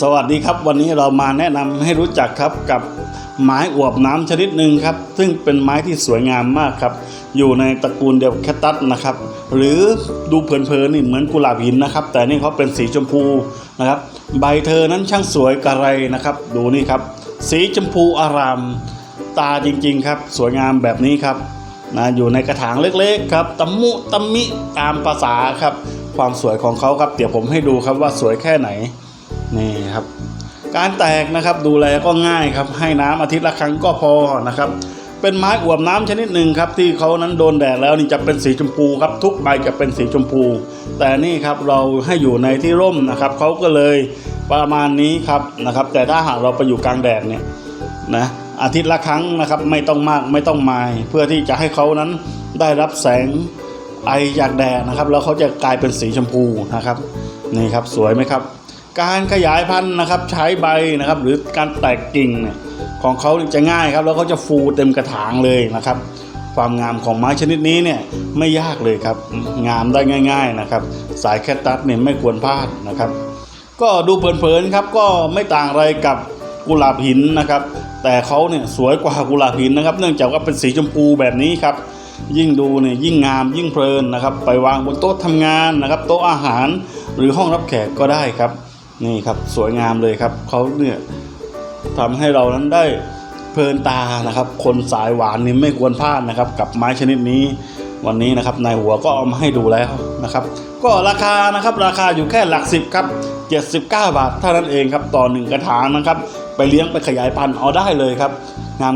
สวัสดีครับ วันนี้เรามาแนะนำให้รู้จักครับกับไม้อวบน้ำชนิดหนึ่งครับ ซึ่งเป็นไม้ที่สวยงามมากครับ อยู่ในตระกูลเดียวแคตตัสนะครับ หรือดูเผินๆนี่เหมือนกุหลาบหินนะครับ แต่นี่เขาเป็นสีชมพูนะครับ ใบเธอนั้นช่างสวยกระไรนะครับ ดูนี่ครับ สีชมพูอาราม ตาจริงๆครับ สวยงามแบบนี้ครับนะอยู่ในกระถางเล็กๆครับตะมุตะมิตามภาษาครับ ความสวยของเขาครับเดี๋ยวผมให้ดูครับว่าสวยแค่ไหน นี่ครับ การแตกนะครับดูแลก็ง่ายครับ ให้น้ำอาทิตย์ละครั้งก็พอนะครับ เป็นไม้อวบน้ำชนิดหนึ่งครับ ที่เขานั้นโดนแดดแล้วนี่จะเป็นสีชมพูครับ ทุกใบจะเป็นสีชมพู แต่นี่ครับเราให้อยู่ในที่ร่มนะครับเขาก็เลยประมาณนี้ครับนะครับ แต่ถ้าหากเราไปอยู่กลางแดดเนี่ยนะอาทิตย์ละครั้งนะครับไม่ต้องมากไม่ต้องมาย เพื่อที่จะให้เขานั้นได้รับแสงไอจากแดดนะครับ แล้วเขาจะกลายเป็นสีชมพูนะครับนี่ครับสวยไหมครับ การขยายพันธุ์นะครับใช้ใบนะครับ หรือการแตกกิ่งของเขาจะง่ายครับ แล้วเขาจะฟูเต็มกระถางเลยนะครับ ความงามของไม้ชนิดนี้เนี่ยไม่ยากเลยครับ งามได้ง่าย ๆนะครับ สายแคตตัสเนี่ยไม่ควรพลาดนะครับ ก็ดูเผินๆครับก็ไม่ต่างอะไรกับกุหลาบหินนะครับ แต่เขาเนี่ยสวยกว่ากุหลาบหินนะครับ เนื่องจากว่าเป็นสีชมพูแบบนี้ครับ ยิ่งดูเนี่ยยิ่งงามยิ่งเพลินนะครับ ไปวางบนโต๊ะทำงานนะครับ โต๊ะอาหารหรือห้องรับแขกก็ได้ครับ นี่ครับสวยงามเลยครับเขาเนี่ยทำให้เรานั้นได้เพลินตานะครับ คนสายหวานนี่ไม่ควรพลาดนะครับ กับไม้ชนิดนี้ วันนี้นะครับนายหัวก็เอามาให้ดูแล้วนะครับ ก็ราคานะครับราคาอยู่แค่หลักสิบครับ79 บาทเท่านั้นเองครับต่อหนึ่งกระถางนะครับ ไปเลี้ยงไปขยายพันธุ์เอาได้เลยครับ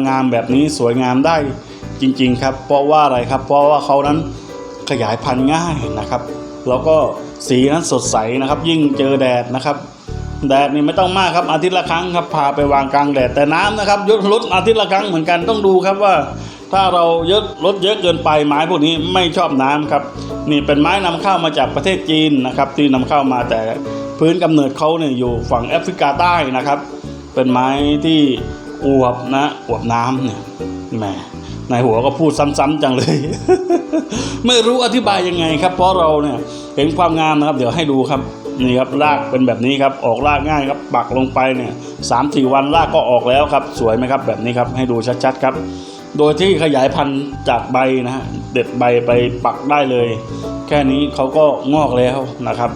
งามๆแบบนี้สวยงามได้จริงๆครับ เพราะว่าอะไรครับ เพราะว่าเขานั้นขยายพันธุ์ง่ายนะครับ แล้วก็สีนั้นสดใสนะครับ ยิ่งเจอแดดนะครับ แดดนี่ไม่ต้องมากครับอาทิตย์ละครั้งครับพาไปวางกลางแดดแต่น้ำนะครับยดลดอาทิตย์ละครั้งเหมือนกันต้องดูครับว่า ถ้าเรายอะลดเยอะเกินไปไม้พวกนี้ไม่ชอบน้ำครับนี่เป็นไม้นำเข้ามาจากประเทศจีนนะครับที่นำเข้ามาแต่พื้นกำเนิดเขาเนี่ยอยู่ฝั่งแอฟริกาใต้นะครับ เป็นไม้ที่อวบนะอวบน้ำเนี่ยแหมนหัวก็พูดซ้ำๆจังเลย ไม่รู้อธิบายยังไงครับ เพราะเราเนี่ยเห็นความงามนะครับ เดี๋ยวให้ดูครับ นี่ครับรากเป็นแบบนี้ครับออกรากง่ายครับปักลงไปเนี่ยสามสี่วันรากก็ออกแล้วครับ สวยไหมครับแบบนี้ครับให้ดูชัดๆครับ โดยที่ขยายพันธุ์จากใบนะฮะเด็ดใบไปปักได้เลย แค่นี้เขาก็งอกแล้วนะครับ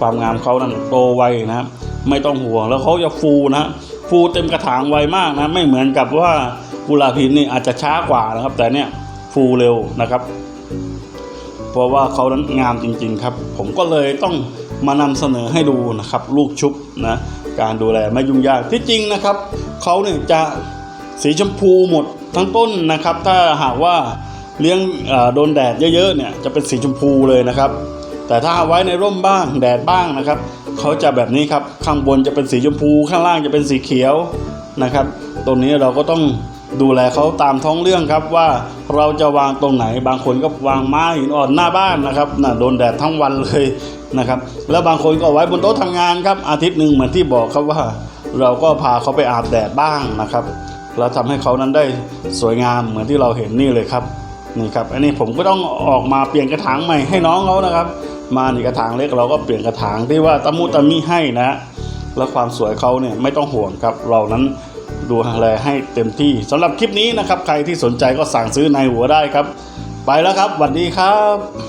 ความงามเขานั้นโตไวนะครับไม่ต้องห่วงแล้วเขาจะฟูนะฮะฟูเต็มกระถางไวมากนะไม่เหมือนกับว่ากุหลาบหินนี่อาจจะช้ากว่านะครับ แต่เนี่ยฟูเร็วนะครับ เพราะว่าเขานั้นงามจริง ๆ ครับ ผมก็เลยต้อง มานำเสนอให้ดูนะครับลูกชุบนะการดูแลไม่ยุ่งยากที่จริงนะครับเขาเนี่ยจะสีชมพูหมดทั้งต้นนะครับ ถ้าหากว่าเลี้ยงโดนแดดเยอะๆเนี่ยจะเป็นสีชมพูเลยนะครับ แต่ถ้าไว้ในร่มบ้างแดดบ้างนะครับเขาจะแบบนี้ครับข้างบนจะเป็นสีชมพู ข้างล่างจะเป็นสีเขียวนะครับ ตรงนี้เราก็ต้อง ดูแลเขาตามท้องเรื่องครับว่าเราจะวางตรงไหน บางคนก็วางไม้หินอ่อนหน้าบ้านนะครับน่ะโดนแดดทั้งวันเลยนะครับแล้วบางคนก็ไว้บนโต๊ะทำงานครับอาทิตย์หนึ่งเหมือนที่บอกครับว่า เราก็พาเขาไปอาบแดดบ้างนะครับแล้วทำให้เขานั้นได้สวยงามเหมือนที่เราเห็นนี่เลยครับนี่ครับอันนี้ผมก็ต้องออกมาเปลี่ยนกระถางใหม่ให้น้องเขานะครับ มานี่กระถางเล็กเราก็เปลี่ยนกระถางที่ว่าตะมุตะมิให้นะ แล้วความสวยเขาเนี่ยไม่ต้องห่วงครับเรานั้น ดูแลให้เต็มที่สำหรับคลิปนี้นะครับ ใครที่สนใจก็สั่งซื้อในหัวได้ครับ ไปแล้วครับสวัสดีครับ